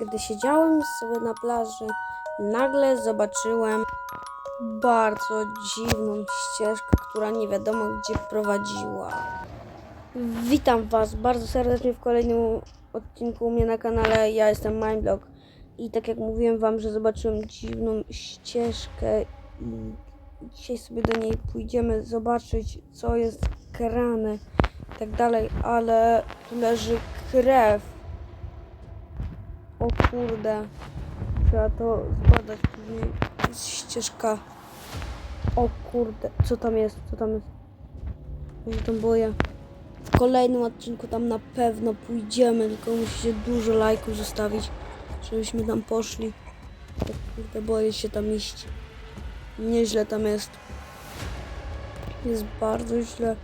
Gdy siedziałem sobie na plaży, nagle zobaczyłem bardzo dziwną ścieżkę, która nie wiadomo gdzie prowadziła. Witam Was bardzo serdecznie w kolejnym odcinku u mnie na kanale. Ja jestem Mindblock i tak jak mówiłem Wam, że zobaczyłem dziwną ścieżkę i dzisiaj sobie do niej pójdziemy zobaczyć co jest grane i tak dalej, ale tu leży krew. O kurde, trzeba to zbadać później. Jest ścieżka. O kurde, co tam jest? Co tam jest? Ja tam boję. W kolejnym odcinku tam na pewno pójdziemy, tylko musicie dużo lajków zostawić, żebyśmy tam poszli. Tak kurde, boję się tam iść. Nieźle tam jest. Jest bardzo źle.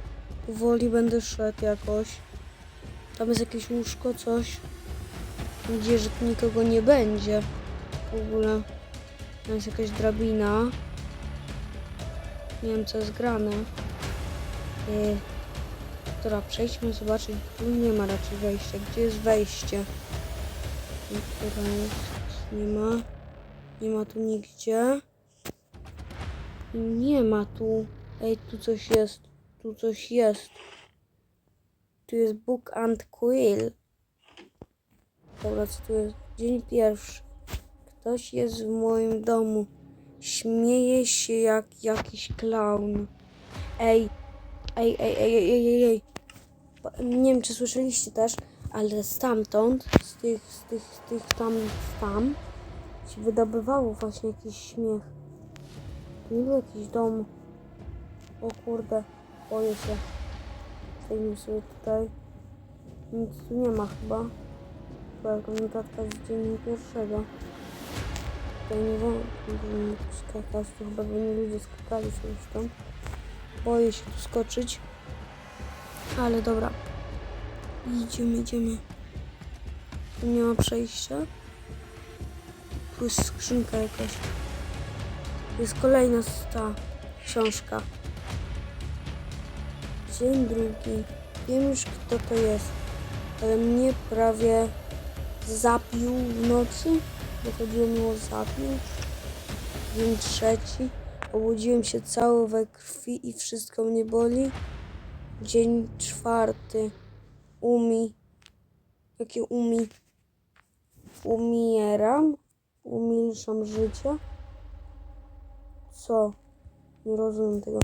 Powoli będę szedł jakoś. Tam jest jakieś łóżko, coś. Mam nadzieję, że tu nikogo nie będzie. W ogóle. Tam jest jakaś drabina. Nie wiem co jest grane. Yy, dobra, przejdźmy zobaczyć. Tu nie ma raczej wejścia. Gdzie jest wejście? Która? Nie ma. Nie ma tu nigdzie. Nie ma tu. Ej, tu coś jest. Tu coś jest. Tu jest Book and Quill. Dobra, co tu jest? Dzień pierwszy. Ktoś jest w moim domu. Śmieje się jak jakiś klaun. Ej, ej, ej, ej, ej, ej, ej, Nie wiem, czy słyszeliście też, ale stamtąd, z tych, z tych, z tych tam, tam, się wydobywało właśnie jakiś śmiech. To nie był jakiś dom. O kurde, boję się. Stoimy sobie tutaj. Nic tu nie ma chyba. Jako notatka z dziennika pierwszego. Tutaj nie będziemy skakać, tu chyba nie ludzie skakali sobie stąd. Boję się tu skoczyć. Ale dobra. Idziemy, idziemy. Tu nie ma przejścia. Tu jest skrzynka jakaś. Tu jest kolejna ta książka. Dzień drugi. Wiem już kto to jest, ale mnie prawie zabił w nocy. Dochodziło mi o. Dzień trzeci. Obudziłem się cały we krwi i wszystko mnie boli. Dzień czwarty. Umi. Jakie umi? Umieram. Umilszam życie. Co? Nie rozumiem tego.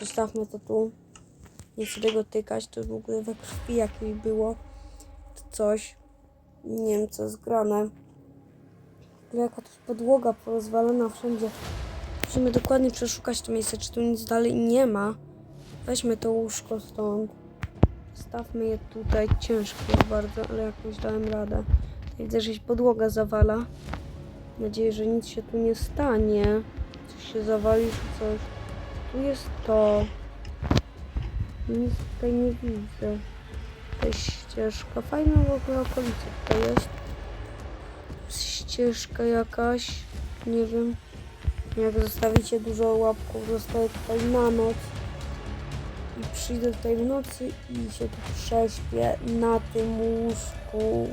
Zostawmy to tu. Nie chcę tego tykać. To w ogóle we krwi jakiej było. To coś. Nie wiem co jest grane. Ale Jaka jest podłoga porozwalona wszędzie. Musimy dokładnie przeszukać to miejsce, czy tu nic dalej nie ma. Weźmy to łóżko stąd. Stawmy je tutaj. Ciężko jest bardzo, ale jakoś dałem radę. Widzę, że się podłoga zawala. Mam nadzieję, że nic się tu nie stanie. Coś się zawali, czy coś. Tu jest to. Nic tutaj nie widzę. To jest ścieżka. Fajna w ogóle okolica tutaj jest. Ścieżka jakaś. Nie wiem. Jak zostawicie dużo łapków, zostaję tutaj na noc. I przyjdę tutaj w nocy i się tu prześpię na tym łóżku.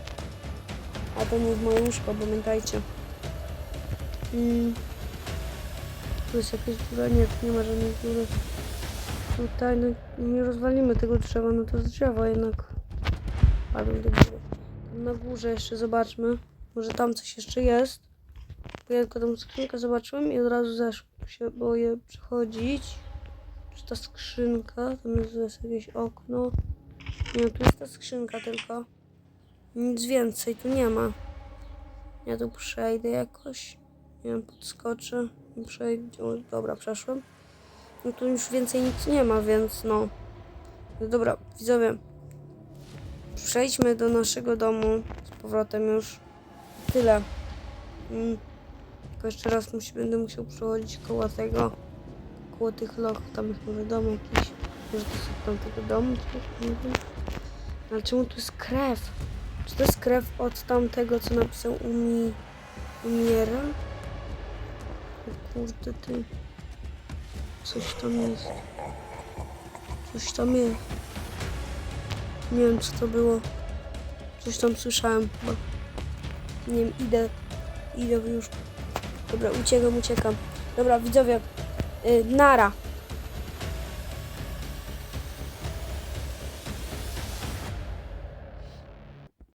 A to nie jest moje łóżko, pamiętajcie. Mm. Tu jest jakieś dziura? Nie, tu nie ma żadnej dziury. Tutaj no, nie rozwalimy tego drzewa, no to z drzewa jednak padł do góry. Tam na górze jeszcze zobaczmy. Może tam coś jeszcze jest. Bo ja tylko tą skrzynkę zobaczyłem i od razu zeszłem. Się boję przechodzić. Czy ta skrzynka? Tam jest, jakieś okno. Nie, tu jest ta skrzynka tylko. Nic więcej tu nie ma. Ja tu przejdę jakoś. Nie wiem, podskoczę przejdę. O, dobra, przeszłem. No tu już więcej nic nie ma, więc no. no dobra, widzowie. Przejdźmy do naszego domu z powrotem już. Tyle. Mm. Tylko jeszcze raz musi, będę musiał przechodzić koło tego. Koło tych loch. Tam jest może dom jakiś. Może to jest od tamtego domu? Nie wiem. Ale czemu tu jest krew? Czy to jest krew od tamtego, co napisał Umi... Umiera? O kurde ty. Coś tam jest. Coś tam jest. Nie wiem co to było. Coś tam słyszałem chyba. Nie wiem, idę, idę już. Dobra, uciekam, uciekam. Dobra, widzowie, y, nara.